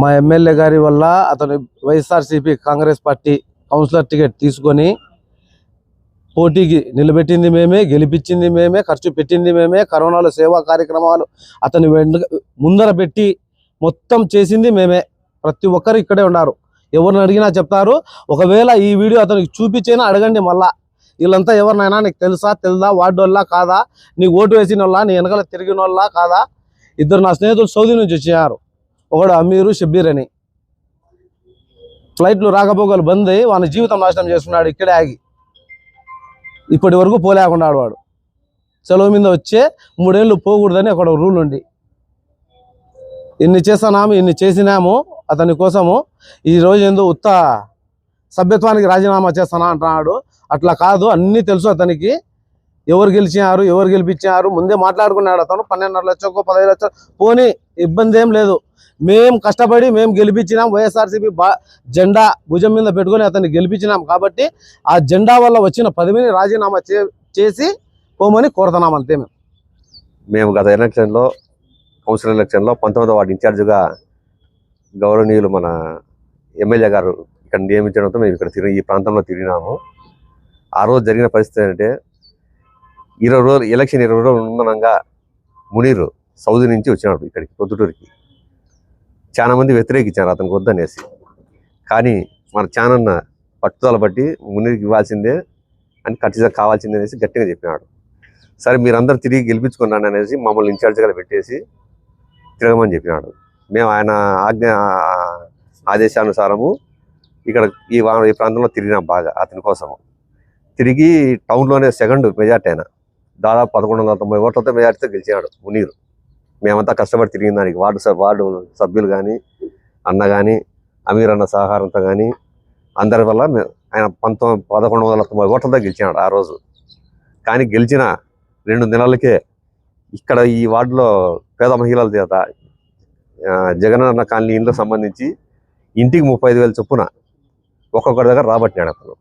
మా ఎమ్మెల్యే గారి వల్ల అతను YSRCP Congress party councillor ticket తీసుకొని పోటీకి నిలబెట్టింది మేమే గెలిపించింది మేమే ఖర్చు పెట్టింది మేమే కరోనాలో సేవా కార్యక్రమాలు అతని ముందర పెట్టి మొత్తం చేసింది మేమే. ప్రతి ఒక్కరు ఇక్కడే ఉన్నారు. ఎవరిని అడిగినా చెప్తారు. ఒకవేళ ఈ వీడియో అతనికి చూపించైనా అడగండి మళ్ళా. వీళ్ళంతా ఎవరినైనా నీకు తెలుసా తెలుదా వార్డు కాదా? నీకు ఓటు వేసిన వాళ్ళ నీ వెనకాల తిరిగిన వాళ్ళ కాదా? ఇద్దరు నా స్నేహితులు సౌదీ నుంచి వచ్చినారు ఒకడు అమీరు షబ్బీర్ అని. ఫ్లైట్లు రాకపోకలు బంద్ అయ్యి వాళ్ళ జీవితం నాశనం చేసుకున్నాడు ఇక్కడే ఆగి. ఇప్పటి వరకు పోలేకున్నాడు వాడు సెలవు మీద వచ్చే మూడేళ్ళు పోకూడదని అక్కడ రూల్ ఉంది. ఇన్ని చేస్తున్నాము ఇన్ని చేసినాము అతని కోసము ఈ ఏందో ఉత్త సభ్యత్వానికి రాజీనామా చేస్తానా అంటున్నాడు. అట్లా కాదు అన్నీ తెలుసు అతనికి. ఎవరు గెలిచినారు ఎవరు గెలిపించారు ముందే మాట్లాడుకున్నాడు అతను. పన్నెండున్నర లక్షలకు పదహైదు లక్షలు పోనీ ఇబ్బంది ఏం లేదు. మేము కష్టపడి మేము గెలిపించినాం వైఎస్ఆర్సీపీ బా జెండా భుజం మీద పెట్టుకొని అతన్ని గెలిపించినాం కాబట్టి ఆ జెండా వల్ల వచ్చిన పదవిని రాజీనామా చే చేసి పోమని కోరుతున్నాం అంతే మేము మేము గత ఎలక్షన్లో కౌన్సిల్ ఎలక్షన్లో పంతొమ్మిదో వార్డు ఇన్ఛార్జిగా గౌరవనీయులు మన ఎమ్మెల్యే గారు ఇక్కడ నియమించడంతో మేము ఇక్కడ తిరిగి ఈ ప్రాంతంలో తిరిగినాము. ఆ రోజు జరిగిన పరిస్థితి ఏంటంటే ఇరవై రోజులు ఎలక్షన్ ఇరవై రోజులు ఉండనంగా మునీరు సౌదీ నుంచి వచ్చినాడు ఇక్కడికి పొద్దుటూరికి. చాలా మంది వ్యతిరేకించారు అతనికి వద్దనేసి. కానీ మన చానన్న పట్టుదల బట్టి మునీర్కి ఇవ్వాల్సిందే అని ఖచ్చితంగా కావాల్సిందే అనేసి గట్టిగా చెప్పినాడు. సరే మీరందరూ తిరిగి గెలిపించుకున్నాను అనేసి మమ్మల్ని ఇన్ఛార్జ్గా పెట్టేసి తిరగమని చెప్పినాడు. మేము ఆయన ఆజ్ఞ ఆదేశానుసారము ఇక్కడ ఈ వా- ఈ ప్రాంతంలో తిరిగినాం బాగా అతని కోసము. తిరిగి టౌన్లోనే సెకండ్ మెజార్టీ ఆయన. దాదాపు పదకొండు వందల తొంభై ఓట్లతో మెజార్టీతో గెలిచాడు మునీరు మేమంతా కష్టపడి తిరిగిన దానికి వార్డు వార్డు సభ్యులు కానీ అన్న కానీ అమీర్ అన్న సహకారంతో కానీ అందరి వల్ల ఆయన పంతొమ్మిది పదకొండు వందల తొంభై ఓట్లతో గెలిచినాడు ఆ రోజు. కానీ గెలిచిన రెండు నెలలకే ఇక్కడ ఈ వార్డులో పేద మహిళల చేత జగన్ జగనన్న కాలనీ ఇండ్లకు సంబంధించి ఇంటికి ముప్పై ఐదు వేల చొప్పున ఒక్కొక్కరి దగ్గర రాబట్టినాడు అతను.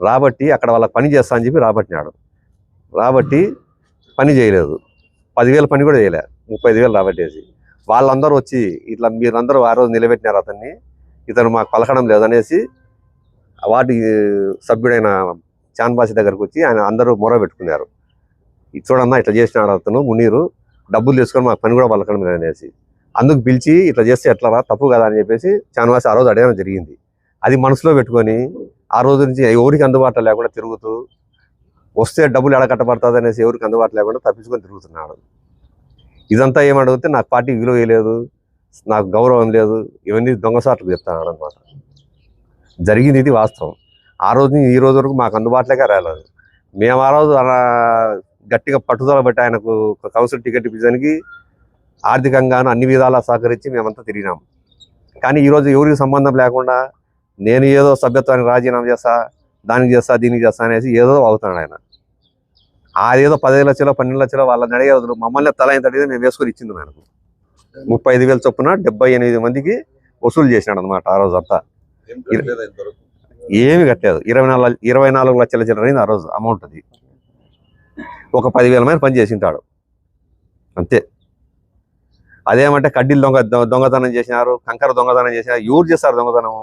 రాబట్టి అక్కడ వాళ్ళకి పని చేస్తా అని చెప్పి రాబట్టినాడు. రాబట్టి పని చేయలేదు. పదివేల పని కూడా చేయలే. ముప్పై ఐదు వేలు రాబట్టేసి. వాళ్ళందరూ వచ్చి ఇట్లా మీరందరూ ఆ రోజు నిలబెట్టినారు అతన్ని. ఇతను మాకు పలకడం లేదనేసి వాటి సభ్యుడైన చాన్బాసి దగ్గరకు వచ్చి ఆయన అందరూ మొర పెట్టుకున్నారు. ఇది చూడన్నా ఇట్లా చేసినాడు అతను మునీరు. డబ్బులు తీసుకొని మాకు పని కూడా పలకడం లేదనేసి. అందుకు పిలిచి ఇట్లా చేస్తే ఎట్లా రా తప్పు కదా అని చెప్పేసి చాన్వాసి ఆ రోజు అడగడం జరిగింది. అది మనసులో పెట్టుకొని ఆ రోజు నుంచి ఎవరికి అందుబాటులో లేకుండా తిరుగుతూ వస్తే డబ్బులు ఎడ కట్టబడుతుంది అనేసి ఎవరికి అందుబాటు లేకుండా తప్పించుకొని తిరుగుతున్నాడు. ఇదంతా ఏమడిగితే నాకు పార్టీ విలువ లేదు నాకు గౌరవం లేదు ఇవన్నీ దొంగసాట్లు చెప్తున్నాడు అనమాట జరిగింది ఇది వాస్తవం. ఆ రోజు నుంచి ఈ రోజు వరకు మాకు అందుబాటులోకే రాలేదు. మేము ఆ రోజు అలా గట్టిగా పట్టుదల బట్టి ఆయనకు ఒక కౌన్సిల్ టికెట్ ఇప్పించడానికి ఆర్థికంగాను అన్ని విధాలా సహకరించి మేమంతా తిరిగినాం. కానీ ఈరోజు ఎవరికి సంబంధం లేకుండా నేను ఏదో సభ్యత్వానికి రాజీనామా చేస్తా దానికి చేస్తా దీనికి చేస్తా అనేసి ఏదో అవుతున్నాడు ఆయన. అదేదో పదిహేను లక్షలు పన్నెండు లక్షలు వాళ్ళని అడిగే వదులు మమ్మల్ని తల ఇంత అడిగితే మేము వేసుకొని ఇచ్చింది ఆయనకు ముప్పై ఐదు వేల చొప్పున డెబ్బై ఎనిమిది మందికి వసూలు చేసినాడు అనమాట ఆ రోజు అంతా. ఏమి కట్టలేదు. ఇరవై నాలుగు ఇరవై నాలుగు లక్షల చిల్లర అయింది ఆ రోజు అమౌంట్ అది. ఒక పదివేల మంది పని చేసింటాడు అంతే. అదేమంటే కడ్డీలు దొంగ దొంగతనం చేసినారు కంకర దొంగతనం చేసినారు. ఎవరు చేస్తారు దొంగతనం